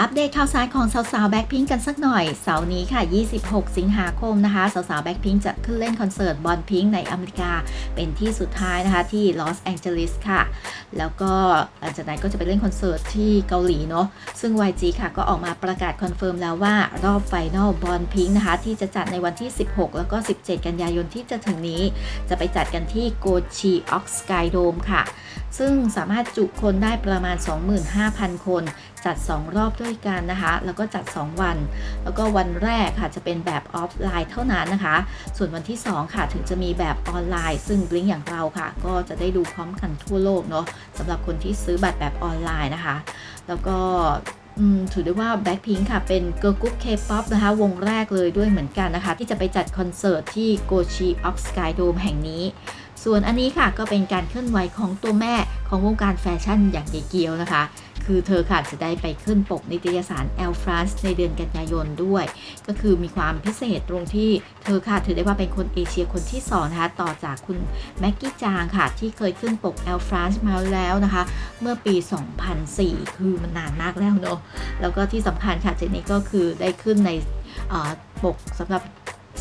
อัปเดตข่าวสารของสาวๆแบ็คพิงกันสักหน่อย เสาร์นี้ค่ะ 26 สิงหาคมนะคะสาวๆแบ็คพิงจะขึ้นเล่นคอนเสิร์ตบอลพิงในอเมริกา เป็นที่สุดท้ายนะคะที่ลอสแองเจลิสค่ะ แล้วก็หลังจากนั้นก็จะไปเล่นคอนเสิร์ตที่เกาหลีเนาะซึ่ง YG ค่ะก็ออกมาประกาศคอนเฟิร์มแล้วว่ารอบไฟนอลบอลพิงนะคะที่จะจัดในวันที่ 16 แล้วก็ 17 กันยายนที่จะถึงนี้ จะไปจัดกันที่โกชีออกสกายโดมค่ะซึ่งสามารถจุคนได้ประมาณ 25,000 คน จัด 2 รอบด้วยกันนะคะ แล้วก็จัด 2 วัน แล้วก็วันแรกค่ะจะเป็นแบบออฟไลน์เท่านั้นนะคะ ส่วนวันที่ 2 ค่ะถึงจะมีแบบออนไลน์ ซึ่งบลิงอย่างเราค่ะ ก็จะได้ดูพร้อมกันทั่วโลกเนาะสำหรับคนที่ซื้อบัตรแบบออนไลน์นะคะ แล้วก็ถือได้ว่า Blackpink ค่ะ เป็นเกิร์ลกรุ๊ป K-POP นะคะ วงแรกเลยด้วยเหมือนกันนะคะ ที่จะไปจัดคอนเสิร์ตที่โกชีออกสกายโดมแห่งนี้ ส่วนอันนี้ค่ะก็เป็นการเคลื่อนไหวของตัวแม่ของวงการแฟชั่นอย่างเยเกียวนะคะ คือเธอค่ะจะได้ไปขึ้นปกนิตยสาร Elle France ในเดือนกันยายนด้วย ก็คือมีความพิเศษตรงที่เธอค่ะถือได้ว่าเป็นคนเอเชียคนที่สองนะคะต่อจากคุณแม็กกี้จางค่ะที่เคยขึ้นปก Elle France มาแล้วนะคะ เมื่อปี 2004 คือมันนานมากแล้วเนอะแล้วก็ที่สำคัญค่ะเจนนี่ก็คือได้ขึ้นในปกสำหรับ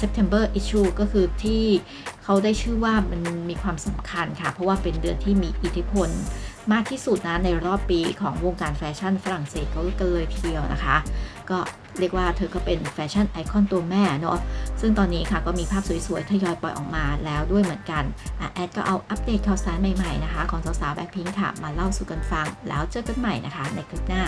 September issue ก็คือที่ เขาได้ชื่อว่ามันมีความสำคัญค่ะ เพราะว่าเป็นเดือนที่มีอิทธิพล มากที่สุดนะในรอบปีของวงการแฟชั่นฝรั่งเศสเขากันเลยทีเดียวนะคะ ก็เรียกว่าเธอก็เป็นแฟชั่นไอคอนตัวแม่เนาะซึ่งตอนนี้ค่ะก็มีภาพสวยๆ ทยอยปล่อยออกมาแล้วด้วยเหมือนกันอแอดก็เอาอัปเดตข่าวสารใหม่ๆนะคะ ของสาวๆแบ็คพิงค์ค่ะ มาเล่าสู่กันฟัง แล้วเจอกันใหม่นะคะ ในคลิปหน้า